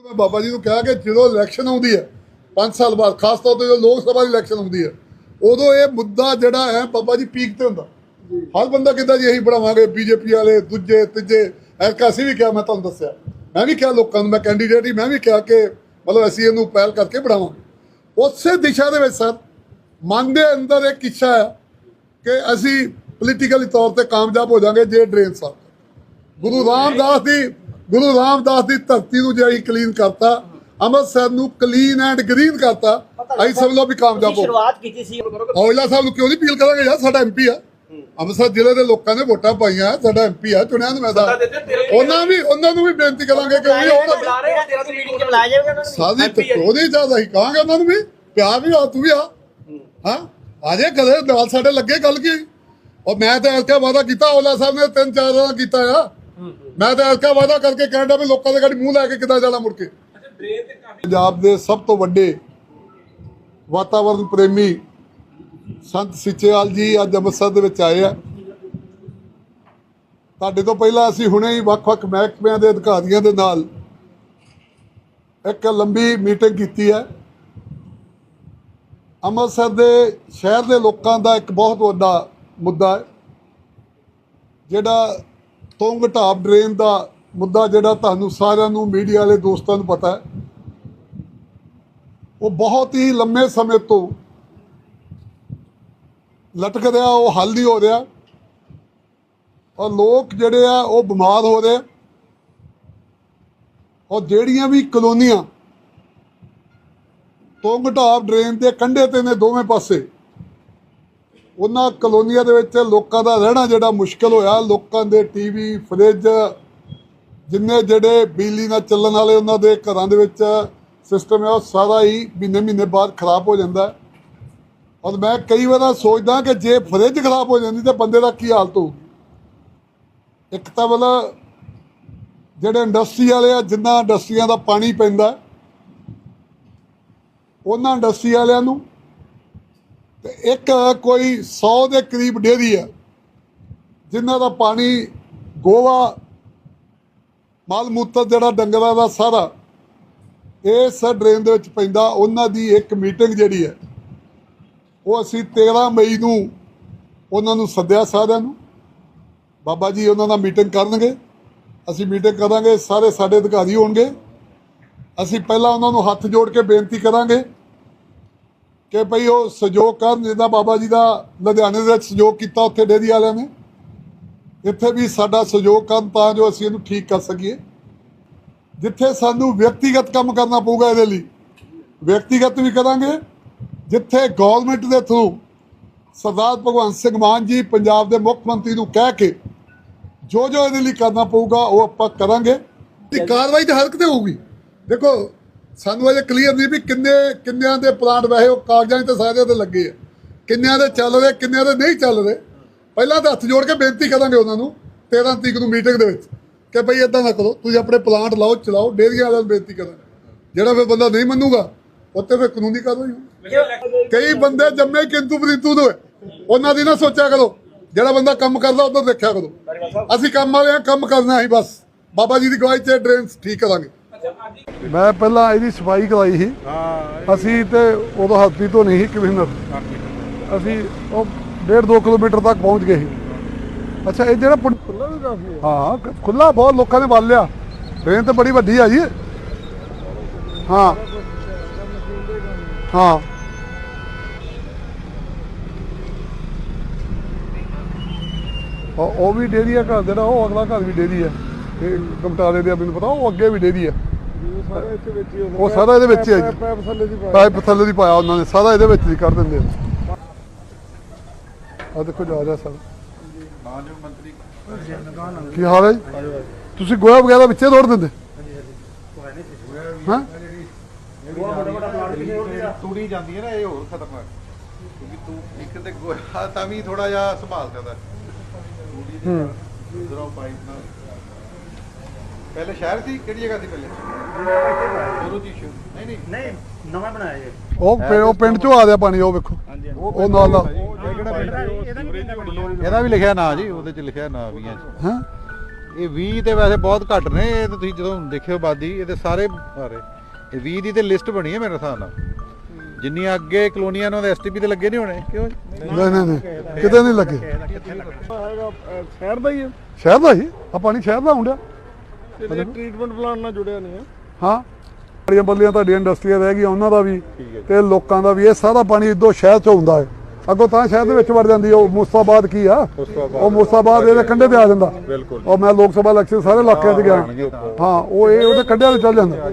ਜਦੋਂ ਮੈਂ ਬਾਬਾ ਜੀ ਨੂੰ ਕਿਹਾ ਕਿ ਜਦੋਂ ਇਲੈਕਸ਼ਨ ਆਉਂਦੀ ਹੈ 5 ਸਾਲ ਬਾਅਦ ਖਾਸ ਤੌਰ ਤੇ ਜਦੋਂ ਲੋਕ ਸਭਾ ਦੀ ਇਲੈਕਸ਼ਨ ਆਉਂਦੀ ਹੈ ਉਦੋਂ ਇਹ ਮੁੱਦਾ ਜਿਹੜਾ ਹੈ ਬਾਬਾ ਜੀ ਪੀਕ ਤੇ ਹੁੰਦਾ। ਹਰ ਬੰਦਾ ਕਹਿੰਦਾ ਜੀ ਅਸੀਂ ਬਣਾਵਾਂਗੇ ਬੀਜੇਪੀ ਵਾਲੇ ਦੂਜੇ ਤੀਜੇ ਐਸਾ ਅਸੀਂ ਵੀ ਕਿਹਾ ਮੈਂ ਤੁਹਾਨੂੰ ਦੱਸਿਆ। ਮੈਂ ਵੀ ਕਿਹਾ ਲੋਕਾਂ ਨੂੰ ਮੈਂ ਕੈਂਡੀਡੇਟ ਹੀ ਮੈਂ ਵੀ ਕਿਹਾ ਕਿ ਮਤਲਬ ਅਸੀਂ ਇਹਨੂੰ ਪਹਿਲ ਕਰਕੇ ਬਣਾਵਾਂਗੇ। ਉਸੇ ਦਿਸ਼ਾ ਦੇ ਵਿੱਚ ਸਰ ਮਨ ਦੇ ਅੰਦਰ ਇੱਕ ਇੱਛਾ ਹੈ ਕਿ ਅਸੀਂ ਪੋਲੀਟੀਕਲੀ ਤੌਰ ਤੇ ਕਾਮਯਾਬ ਹੋ ਜਾਾਂਗੇ ਜੇ ਡਰੇਨ ਸਾਫ਼ ਗੁਰੂ ਰਾਮਦਾਸ ਦੀ ਗੁਰੂ ਰਾਮਦਾਸ ਦੀ ਧਰਤੀ ਨੂੰ ਜੇ ਅਸੀਂ ਕਲੀਨ ਕਰਤਾ ਅੰਮ੍ਰਿਤਸਰ ਨੂੰ ਕਲੀਨ ਐਂਡ ਗ੍ਰੀਨ ਕਰਤਾ ਅਸੀਂ ਸਭ ਲੋਕ ਵੀ ਕਾਮਯਾਬ ਹੋ ਸ਼ੁਰੂਆਤ ਕੀਤੀ ਸੀ ਔਜਲਾ ਸਾਹਿਬ ਨੂੰ ਕਿਉਂ ਨਹੀਂ ਅਪੀਲ ਕਰਾਂਗੇ? ਯਾਰ ਸਾਡਾ ਐਮਪੀ ਆ। ਅੰਮ੍ਰਿਤਸਰ ਜ਼ਿਲ੍ਹੇ ਦੇ ਲੋਕਾਂ ਨੇ ਵੋਟਾਂ ਪਾਈਆਂ ਸਾਡਾ ਐਮਪੀ ਆ ਚੁਣਿਆ ਨੂੰ ਮੈਦਾਨ ਉਹਨਾਂ ਵੀ ਉਹਨਾਂ ਨੂੰ ਵੀ ਬੇਨਤੀ ਕਰਾਂਗੇ ਕਿ ਉਹ ਵੀ ਸਾਦੀ ਟਕੋ ਨਹੀਂ ਚਾਹਦਾ ਹੀ ਕਹਾਂਗੇ ਉਹਨਾਂ ਨੂੰ ਵੀ। ਪਿਆਰ ਵੀ ਆ ਤੂੰ ਵੀ ਆ। ਹਾਂ। ਆ ਜੇ ਕਦੇ ਨਾਲ ਸਾਡੇ ਲੱਗੇ ਗੱਲ ਕੀ? ਔਰ ਮੈਂ ਤਾਂ ਐਸਕਾ ਵਾਦਾ ਕੀਤਾ ਔਲਾ ਸਾਹਿਬ ਨੇ ਤਿੰਨ ਚਾਰ ਵਾਰ ਕੀਤਾ ਆ। ਮੈਂ ਤਾਂ ਐਸਕਾ ਵਾਦਾ ਕਰਕੇ ਕਹਿੰਦਾ ਵੀ ਲੋਕਾਂ ਦੇ ਗਾੜੀ ਮੂੰਹ ਲੈ ਕੇ ਕਿੱਦਾਂ ਜਾਣਾ ਮੁੜ ਕੇ। ਪੰਜਾਬ ਦੇ ਸਭ ਤੋਂ ਵੱਡੇ ਵਾਤਾਵਰਣ ਪ੍ਰੇਮੀ ਸੰਤ ਸਿੱਚੇਵਾਲ ਜੀ ਅੱਜ ਅੰਮ੍ਰਿਤਸਰ ਦੇ ਵਿੱਚ ਆਏ ਆ। ਤੁਹਾਡੇ ਤੋਂ ਪਹਿਲਾਂ ਅਸੀਂ ਹੁਣੇ ਹੀ ਵੱਖ-ਵੱਖ ਮਹਿਕਮਿਆਂ ਦੇ ਅਧਿਕਾਰੀਆਂ ਦੇ ਨਾਲ ਇੱਕ ਲੰਬੀ ਮੀਟਿੰਗ ਕੀਤੀ ਹੈ। ਅੰਮ੍ਰਿਤਸਰ ਦੇ ਸ਼ਹਿਰ ਦੇ ਲੋਕਾਂ ਦਾ ਇੱਕ ਬਹੁਤ ਵੱਡਾ ਮੁੱਦਾ ਹੈ, ਜਿਹੜਾ ਤੁੰਗ ਢਾਬ ਡਰੇਨ ਦਾ ਮੁੱਦਾ ਜਿਹੜਾ ਤੁਹਾਨੂੰ ਸਾਰਿਆਂ ਨੂੰ, ਮੀਡੀਆ ਵਾਲੇ ਦੋਸਤਾਂ ਨੂੰ ਪਤਾ ਹੈ। ਉਹ ਬਹੁਤ ਹੀ ਲੰਮੇ ਸਮੇਂ ਤੋਂ ਲਟਕ ਰਿਹਾ, ਉਹ ਹੱਲ ਨਹੀਂ ਹੋ ਰਿਹਾ। ਔਰ ਲੋਕ ਜਿਹੜੇ ਆ, ਉਹ ਬਿਮਾਰ ਹੋ ਰਹੇ। ਔਰ ਜਿਹੜੀਆਂ ਵੀ ਕਲੋਨੀਆਂ ਤੁੰਗ ਢਾਬ ਡਰੇਨ ਦੇ ਕੰਢੇ ਤੇ ਨੇ ਦੋਵੇਂ ਪਾਸੇ ਉਹਨਾਂ ਕਲੋਨੀਆਂ ਦੇ ਵਿੱਚ ਲੋਕਾਂ ਦਾ ਰਹਿਣਾ ਜਿਹੜਾ ਮੁਸ਼ਕਲ ਹੋਇਆ, ਲੋਕਾਂ ਦੇ ਟੀਵੀ, ਫ੍ਰਿਜ, ਜਿੰਨੇ ਜਿਹੜੇ ਬਿਜਲੀ ਨਾਲ ਚੱਲਣ ਵਾਲੇ ਉਹਨਾਂ ਦੇ ਘਰਾਂ ਦੇ ਵਿੱਚ ਸਿਸਟਮ ਹੈ, ਉਹ ਸਾਰਾ ਹੀ ਮਹੀਨੇ ਮਹੀਨੇ ਬਾਅਦ ਖਰਾਬ ਹੋ ਜਾਂਦਾ ਔਰ ਮੈਂ ਕਈ ਵਾਰ ਸੋਚਦਾ ਕਿ ਜੇ ਫ੍ਰਿਜ ਖਰਾਬ ਹੋ ਜਾਂਦੀ ਤੇ ਬੰਦੇ ਦਾ ਕੀ ਹਾਲਤ ਹੋਊ? ਇੱਕ ਤਾਂ ਮਤਲਬ ਜਿਹੜੇ ਇੰਡਸਟਰੀ ਵਾਲੇ ਆ, ਜਿੰਨਾ ਇੰਡਸਟਰੀਆਂ ਦਾ ਪਾਣੀ ਪੈਂਦਾ ਉਹਨਾਂ ਇੰਡਸਟਰੀ ਵਾਲਿਆਂ ਨੂੰ ਤੇ ਇੱਕ ਕੋਈ 100 ਦੇ ਕਰੀਬ ਡੇਅਰੀ ਆ, ਜਿਨ੍ਹਾਂ ਦਾ ਪਾਣੀ ਗੋਵਾ ਮਾਲ ਮੂਤਰ ਜਿਹੜਾ ਡੰਗਰਾਂ ਦਾ ਸਾਰਾ ਇਸ ਡਰੇਨ ਦੇ ਵਿੱਚ ਪੈਂਦਾ, ਉਹਨਾਂ ਦੀ ਇੱਕ ਮੀਟਿੰਗ ਜਿਹੜੀ ਹੈ ਉਹ ਅਸੀਂ 13 ਮਈ ਨੂੰ ਉਹਨਾਂ ਨੂੰ ਸੱਦਿਆ ਸਾਰਿਆਂ ਨੂੰ। ਬਾਬਾ ਜੀ ਉਹਨਾਂ ਨਾਲ ਮੀਟਿੰਗ ਕਰਨਗੇ, ਅਸੀਂ ਮੀਟਿੰਗ ਕਰਾਂਗੇ, ਸਾਰੇ ਸਾਡੇ ਅਧਿਕਾਰੀ ਹੋਣਗੇ। ਅਸੀਂ ਪਹਿਲਾਂ ਉਹਨਾਂ ਨੂੰ ਹੱਥ ਜੋੜ ਕੇ ਬੇਨਤੀ ਕਰਾਂਗੇ ਕਿ ਭਈ ਉਹ ਸਹਿਯੋਗ ਕਰਨ ਜਿੱਦਾਂ ਬਾਬਾ ਜੀ ਦਾ ਲੁਧਿਆਣੇ ਦੇ ਵਿੱਚ ਸਹਿਯੋਗ ਕੀਤਾ ਉੱਥੇ ਡੇਰੀ ਵਾਲਿਆਂ ਨੇ। ਇੱਥੇ ਵੀ ਸਾਡਾ ਸਹਿਯੋਗ ਕਰਨ ਤਾਂ ਜੋ ਅਸੀਂ ਇਹਨੂੰ ਠੀਕ ਕਰ ਸਕੀਏ। ਜਿੱਥੇ ਸਾਨੂੰ ਵਿਅਕਤੀਗਤ ਕੰਮ ਕਰਨਾ ਪਊਗਾ ਇਹਦੇ ਲਈ, ਵਿਅਕਤੀਗਤ ਵੀ ਕਰਾਂਗੇ। ਜਿੱਥੇ ਗਵਰਨਮੈਂਟ ਦੇ ਥਰੂ ਸਰਦਾਰ ਭਗਵੰਤ ਸਿੰਘ ਮਾਨ ਜੀ ਪੰਜਾਬ ਦੇ ਮੁੱਖ ਮੰਤਰੀ ਨੂੰ ਕਹਿ ਕੇ ਜੋ ਜੋ ਇਹਦੇ ਲਈ ਕਰਨਾ ਪਊਗਾ ਉਹ ਆਪਾਂ ਕਰਾਂਗੇ। ਦੀ ਕਾਰਵਾਈ ਤਾਂ ਹਰ ਕਿਤੇ ਹੋਊਗੀ। ਦੇਖੋ ਸਾਨੂੰ ਅਜੇ ਕਲੀਅਰ ਨਹੀਂ ਵੀ ਕਿੰਨੇ, ਕਿੰਨਿਆਂ ਦੇ ਪਲਾਂਟ ਵੈਸੇ ਉਹ ਕਾਗਜ਼ਾਂ 'ਚ ਤਾਂ ਸਾਰਿਆਂ ਦੇ ਲੱਗੇ ਆ। ਕਿੰਨਿਆਂ ਦੇ ਚੱਲ ਰਹੇ, ਕਿੰਨਿਆਂ ਦੇ ਨਹੀਂ ਚੱਲ ਰਹੇ। ਪਹਿਲਾਂ ਤਾਂ ਹੱਥ ਜੋੜ ਕੇ ਬੇਨਤੀ ਕਰਾਂਗੇ ਉਹਨਾਂ ਨੂੰ 13 ਤਰੀਕ ਨੂੰ ਮੀਟਿੰਗ ਦੇ ਵਿੱਚ ਕਿ ਭਈ ਇਦਾਂ ਨਾ ਕਰੋ, ਤੁਸੀਂ ਆਪਣੇ ਪਲਾਂਟ ਲਾਓ, ਚਲਾਓ, ਡੇਅਰੀਆਂ ਵਾਲਿਆਂ ਨੂੰ ਬੇਨਤੀ ਕਰਾਂਗੇ। ਜਿਹੜਾ ਫਿਰ ਬੰਦਾ ਨਹੀਂ ਮੰਨੂਗਾ ਉੱਤੇ ਫਿਰ ਕਾਨੂੰਨੀ ਕਾਰਵਾਈ ਹੋਊ। ਕਈ ਬੰਦੇ ਜੰਮੇ ਕਿੰਤੂ ਪ੍ਰੀਤੂ ਦੇ ਉਹਨਾਂ ਦੀ ਨਾ ਸੋਚਿਆ ਕਰੋ, ਜਿਹੜਾ ਬੰਦਾ ਕੰਮ ਕਰਦਾ ਉਧਰ ਦੇਖਿਆ ਕਰੋ। ਅਸੀਂ ਕੰਮ ਵਾਲੇ ਆ ਕੰਮ ਕਰਨਾ ਹੀ ਬਸ। ਬਾਬਾ ਜੀ ਦੀ ਗਵਾਹੀ ਤੇ ਡਰੇਨਸ ਠੀਕ ਕਰਾਂਗੇ। ਮੈਂ ਪਹਿਲਾਂ ਇਹਦੀ ਸਫ਼ਾਈ ਕਰਾਈ ਸੀ। ਅਸੀਂ ਤੇ ਉਦੋਂ ਹੱਥੀ ਤੋਂ ਨਹੀਂ ਸੀ ਕਮਿਸ਼ਨਰ ਅਸੀਂ ਉਹ 1.5 ਕਿਲੋਮੀਟਰ ਤੱਕ ਪਹੁੰਚ ਗਏ ਸੀ। ਅੱਛਾ ਇਹ ਜਿਹੜਾ ਖੁੱਲਾ ਵੀ ਕਾਫੀ ਹੈ। ਹਾਂ ਖੁੱਲਾ ਬਹੁਤ ਲੋਕਾਂ ਨੇ ਵੱਲ ਲਿਆ। ਟ੍ਰੇਨ ਤੇ ਬੜੀ ਵੱਡੀ ਆ ਜੀ। ਹਾਂ। ਹਾਂ। ਉਹ ਵੀ ਡੇਰੀ ਆ ਘਰ ਜਿਹੜਾ ਉਹ ਅਗਲਾ ਘਰ ਵੀ ਡੇਰੀ ਆ। ਇਹ ਕਮਟਾਲੇ ਦੇ ਆ, ਮੈਨੂੰ ਪਤਾ ਉਹ ਅੱਗੇ ਵੀ ਡੇਰੀ ਆ। ਸਾਰਾ ਇੱਥੇ ਵਿੱਚ ਹੀ ਉਹ ਸਾਰਾ ਇਹਦੇ ਵਿੱਚ ਹੀ ਹੈ ਜੀ। ਪੈਪ ਥੱਲੇ ਦੀ ਪਾ ਪਾਈਪ ਥੱਲੇ ਦੀ ਪਾਇਆ ਉਹਨਾਂ ਨੇ ਸਾਰਾ ਇਹਦੇ ਵਿੱਚ ਹੀ ਕਰ ਦਿੰਦੇ ਆ। ਆ ਦੇਖੋ ਜਾ ਰਿਹਾ ਸਰ। ਕੀ ਹਾਲ ਹੈ ਜੀ? ਤੁਸੀਂ ਗੋਇਆ ਵਗੈਰਾ ਵਿੱਚੇ ਰੋੜ ਦਿੰਦੇ? ਹਾਂ? ਤੂੜੀ ਜਾਂਦੀ ਹੈ ਨਾ ਇਹ ਹੋਰ ਖਤਰਨਾਕ ਕਿਉਂਕਿ ਤੂੰ ਇੱਕ ਤੇ ਗੋਹਾ ਤਾਂ ਵੀ ਥੋੜਾ ਜਿਹਾ ਸੰਭਾਲ ਕਰਦਾ ਤੂੜੀ ਦੀ ਇਧਰੋਂ ਪਾਈਪ ਨਾਲ ਪਹਿਲੇ ਸ਼ਹਿਰ ਸੀ? ਕਿਹੜੀ ਜਗ੍ਹਾ ਸੀ ਪਹਿਲੇ? ਗੁਰੂ ਜੀ ਸ਼ਹਿਰ ਨਹੀਂ ਨਹੀਂ। ਨਹੀਂ ਨਵਾਂ ਬਣਾਇਆ ਜੀ। ਉਹ ਪਿੰ- ਉਹ ਪਿੰਡ ਚੋਂ ਆ ਰਿਹਾ ਪਾਣੀ ਉਹ ਵੇਖੋ। ਉਹ ਨਾਲ ਦਾ ਇਹਦਾ ਵੀ ਲਿਖਿਆ ਨਾਂ ਜੀ ਉਹਦੇ ਚ ਲਿਖਿਆ ਨਾਂ ਵੀਆਂ ਚ ਹਾਂ। ਇਹ 20 ਤੇ ਵੈਸੇ ਬਹੁਤ ਘੱਟ ਨੇ ਇਹ ਤਾਂ ਤੁਸੀਂ ਜਦੋਂ ਦੇਖਿਓ ਬਾਦੀ ਇਹ ਤੇ ਸਾਰੇ ਸਾਰੇ ਇਹ 20 ਦੀ ਤੇ ਲਿਸਟ ਬਣੀ ਹੈ ਮੇਰੇ ਹਿਸਾਬ ਨਾਲ। ਜਿੰਨੀਆਂ ਅੱਗੇ ਕਲੋਨੀਆਂ ਨੂੰ ਐਸਟੀਪੀ ਤੇ ਲੱਗੇ ਨਹੀਂ ਹੋਣੇ। ਕਿਉਂ? ਨਹੀਂ ਨਹੀਂ ਨਹੀਂ। ਕਿਤੇ ਨਹੀਂ ਲੱਗੇ। ਹੈਗਾ ਅਹ, ਸ਼ਹਿਰ ਦਾ ਹੀ ਹੈ। ਸ਼ਹਿਰ ਦਾ ਹੀ? ਆ ਪਾਣੀ ਸ਼ਹਿਰ ਦਾ ਹੁੰਦਾ ਤੇ ਟ੍ਰੀਟਮੈਂਟ ਪਲਾਂਟ ਨਾਲ ਜੁੜਿਆ ਨਹੀਂ ਹੈ ਹਾਂ। ਬੜੀਆਂ ਬੱਲੀਆਂ ਤੁਹਾਡੀਆਂ ਇੰਡਸਟਰੀਆਂ ਰਹਿ ਗਈਆਂ ਉਹਨਾਂ ਦਾ ਵੀ ਤੇ ਲੋਕਾਂ ਦਾ ਵੀ ਇਹ ਸਾਰਾ ਪਾਣੀ ਇਦੋਂ ਸ਼ਹਿਰ ਚ ਹੁੰਦਾ ਹੈ। ਅੱਗੋਂ ਤਾਂ ਸ਼ਹਿਰ ਦੇ ਵਿੱਚ ਵੜ ਜਾਂਦੀ ਉਹ ਮੁਸਤਾਬਾਦ ਕੀ ਆ। ਉਹ ਮੁਸਤਾਬਾਦ ਇਹਦੇ ਕੰਢੇ ਤੇ ਆ ਜਾਂਦਾ। ਉਹ ਮੈਂ ਲੋਕ ਸਭਾ ਇਲੈਕਸ਼ਨ ਸਾਰੇ ਇਲਾਕਿਆਂ 'ਚ ਗਿਆ। ਹਾਂ ਉਹ ਇਹ ਉਹਦੇ ਕੰਢਿਆਂ ਤੇ ਚੱਲ ਜਾਂਦਾ।